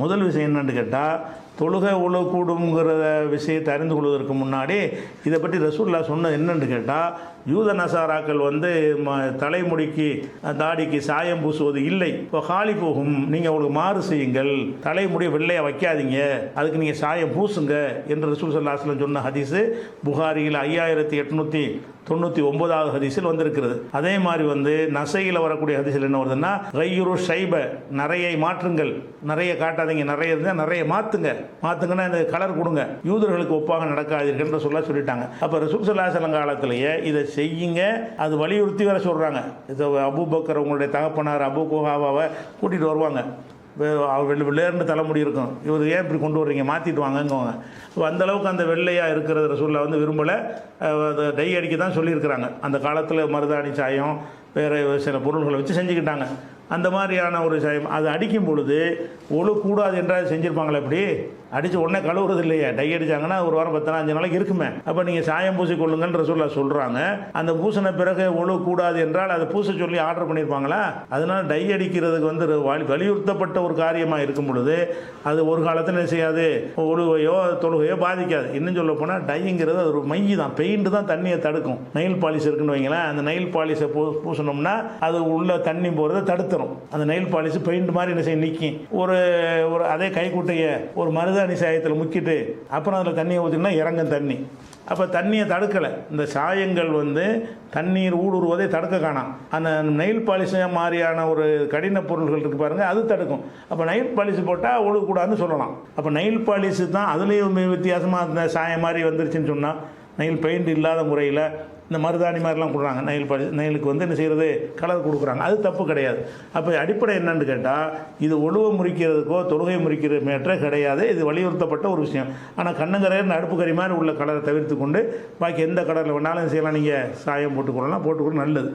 முதல் விஷயம் என்னன்னு கேட்டால் தொழுகை உழவு கூடுங்கிற விஷயத்தை அறிந்து கொள்வதற்கு முன்னாடி இதை பற்றி ரசூல்லா சொன்னது என்னென்னு கேட்டால் யூத நசாராக்கள் வந்து ம தலைமுடிக்கு தாடிக்கு சாயம் பூசுவது இல்லை. இப்போ காலி போகும். நீங்கள் உங்களுக்கு மாறு செய்யுங்கள். தலைமுடியை வெள்ளையாக வைக்காதீங்க. அதுக்கு நீங்கள் சாயம் பூசுங்க என்று ரசூல் சல்லாஸ்லம் சொன்ன ஹதீஸு புகாரியில் ஐயாயிரத்தி எட்நூற்றி தொண்ணூற்றி ஒன்பதாவது ஹதீஸில் வந்திருக்கிறது. அதே மாதிரி வந்து நசையில் வரக்கூடிய ஹதீஸில் என்ன வருதுன்னா ரையுரு ஷைப நிறைய மாற்றுங்கள் நிறைய காட்டாதீங்க. நிறைய இருந்தால் நிறைய மாற்றுங்க மாற்றுங்கன்னா இந்த கலர் கொடுங்க. யூதர்களுக்கு ஒப்பாக நடக்காதீர்கள் சொல்ல சொல்லிட்டாங்க. அப்போ ரசூல் சல்லாசலம் காலத்திலேயே இதை செய்யுங்க. அது வலியுறுத்தி வேற சொல்கிறாங்க இதை அபு பக்கர் உங்களுடைய தகப்பனார் அபு குஹாவாவை கூட்டிகிட்டு வருவாங்க. வே- வெள்ளை வெள்ளையர்னு தலைமுடி இருக்கும். இவர் ஏன் இப்படி கொண்டு வர்றீங்க? மாற்றிட்டு வாங்கங்குவாங்க ஸோ அந்தளவுக்கு அந்த வெள்ளையாக இருக்கிறது ரசூலில் வந்து விரும்பலை. அதை டை அடிக்க தான் சொல்லியிருக்கிறாங்க. அந்த காலத்தில் மருதாணி சாயம் வேறு சில பொருள்களை வச்சு செஞ்சுக்கிட்டாங்க. அந்த மாதிரியான ஒரு சாயம் அது அடிக்கும் பொழுது ஒழு கூடாது என்றால் செஞ்சுருப்பாங்களே எப்படி? அடித்து உடனே கழுவுறது இல்லையா. டை அடித்தாங்கன்னா ஒரு வாரம் பத்து நாள் அஞ்சு நாளைக்கு இருக்குமே. அப்போ நீங்கள் சாயம் பூசிக்கொள்ளுங்கன்ற சொல்ல சொல்கிறாங்க அந்த பூசின பிறகு ஒழு கூடாது என்றால் அதை பூச சொல்லி ஆர்டர் பண்ணியிருப்பாங்களா அதனால் டை அடிக்கிறதுக்கு வந்து வலியுறுத்தப்பட்ட ஒரு காரியமாக இருக்கும் பொழுது அது ஒரு காலத்தில் என்ன செய்யாது? ஒழுவையோ தொழுகையோ பாதிக்காது. இன்னும் சொல்ல போனால் டைங்கிறது அது ஒரு மை தான். பெயிண்ட் தான் தண்ணியை தடுக்கும். நெயில் பாலிஷ் இருக்குன்னு வைங்களேன். அந்த நெயில் பாலிஷை பூ பூசணும்னா அது உள்ள தண்ணி போகிறத தடுத்துரும். அந்த நெயில் பாலிஷ் பெயிண்ட் மாதிரி என்ன செய்ய நிற்கும் ஒரு ஒரு அதே கைக்குட்டையை ஒரு மருதாணி சாயத்தில் முக்கிட்டு அப்புறம் அதில் தண்ணியை ஊற்றினா இறங்கும் தண்ணி. அப்போ தண்ணியை தடுக்கலை. இந்த சாயங்கள் வந்து தண்ணீர் ஊடுருவதை தடுக்க காணாம். அந்த நெயில் பாலிஷ் மாதிரியான ஒரு கடின பொருள்கள் இருக்கு பாருங்கள் அது தடுக்கும். அப்போ நெயில் பாலிஷ் போட்டால் ஒழுகக்கூடாதுன்னு சொல்லலாம். அப்போ நெயில் பாலிஷ் தான் அதுலேயும் வித்தியாசமாக அந்த சாயம் மாதிரி வந்துருச்சுன்னு சொன்னால் நெயில் பெயிண்ட் இல்லாத முறையில் இந்த மருதாணி மாதிரிலாம் கொடுறாங்க நெயில் படி நெயிலுக்கு வந்து என்ன செய்கிறது கலர் கொடுக்குறாங்க. அது தப்பு கிடையாது. அப்போ அடிப்படை என்னன்னு கேட்டால் இது ஒழுவை முறிக்கிறதுக்கோ தொழுகை முறிக்கிற மேற்ற கிடையாது. இது வலியுறுத்தப்பட்ட ஒரு விஷயம். ஆனால் கண்ணுங்கரையர் அடுப்பு கறி மாதிரி உள்ள கலரை தவிர்த்து கொண்டு பாக்கி எந்த கலரில் வேணாலும் செய்யலாம். நீங்கள் சாயம் போட்டுக்கொள்ளலாம். போட்டுக்கொள்ள நல்லது.